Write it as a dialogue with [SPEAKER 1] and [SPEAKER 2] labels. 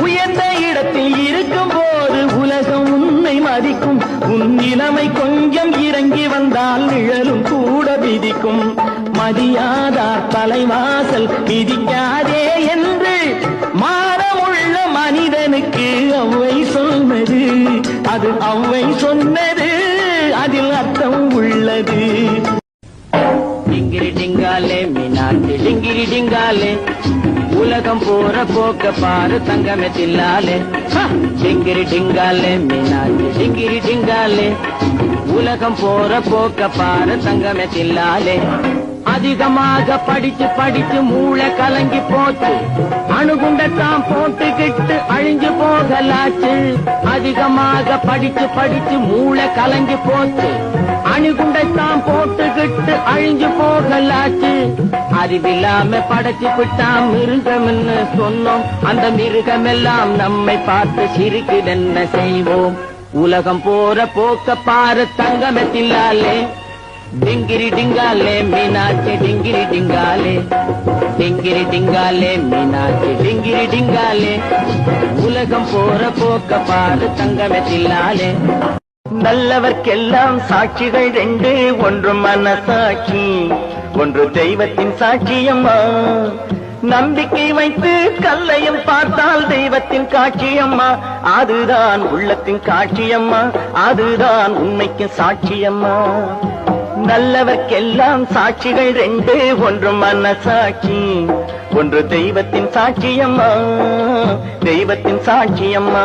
[SPEAKER 1] உயர்ந்த இடத்தில் இருக்கும் போது உலகம் உன்னை மதிக்கும். உன் நிலைமை கொஞ்சம் இறங்கி வந்தால் நிழலும் கூட விதிக்கும் மதியாதார் தலைவாசல் விதிக்காதே என்று மாறமுள்ள மனிதனுக்கு அவ்வை சொன்னது. அது அவ்வை சொன்னது அதில் அர்த்தம் உள்ளது. டிங்கிரி டிங்காலே மீனாட்சி டிங்கிரி டிங்காலே உலகம் போற போக்க பாரு தங்கமே தில்லாலே. டிங்கிரி டிங்காலே மீனாட்சி டிங்கிரி டிங்காலே. உலகம் போற போக்க பாரு தங்கமே தில்லாலே. அதிகமாக படிச்சு படிச்சு மூளை கலங்கி போச்சு. அணுகுண்ட தான் போட்டுக்கிட்டு அழிஞ்சு போகலாச்சு. அதிகமாக படிச்சு படிச்சு மூளை கலங்கி போச்சு. அணுகுண்டைத்தான் போட்டுக்கிட்டு அழிஞ்சு போகலாச்சு. அறிவில்லாம படைச்சு விட்டான் மிருகம்னு சொன்னோம்? அந்த மிருகம் எல்லாம் நம்மை பார்த்து சிரிக்குதென்ன செய்வோம்? உலகம் போற போக்க பாரு தங்கமத்தில்லாலே டிங்கிரி டிங்காலே மீனாட்சி டிங்கிரி டிங்காலே. டிங்கிரி டிங்காலே மீனாட்சி டிங்கிரி டிங்காலே உலகம் போற போக்க பாரு தில்லாலே நல்லவர்க்கெல்லாம் சாட்சிகள் ரெண்டு ஒன்று மனசாட்சி ஒன்று தெய்வத்தின் சாட்சியம்மா. நம்பிக்கை வைத்து கல்லையும் பார்த்தால் தெய்வத்தின் காட்சியம்மா. அதுதான் உள்ளத்தின் காட்சியம்மா அதுதான் உண்மைக்கு சாட்சியம்மா. நல்லவர்க்கெல்லாம் சாட்சிகள் ரெண்டு. ஒன்று மனசாட்சி ஒன்று தெய்வத்தின் சாட்சியம்மா தெய்வத்தின் சாட்சியம்மா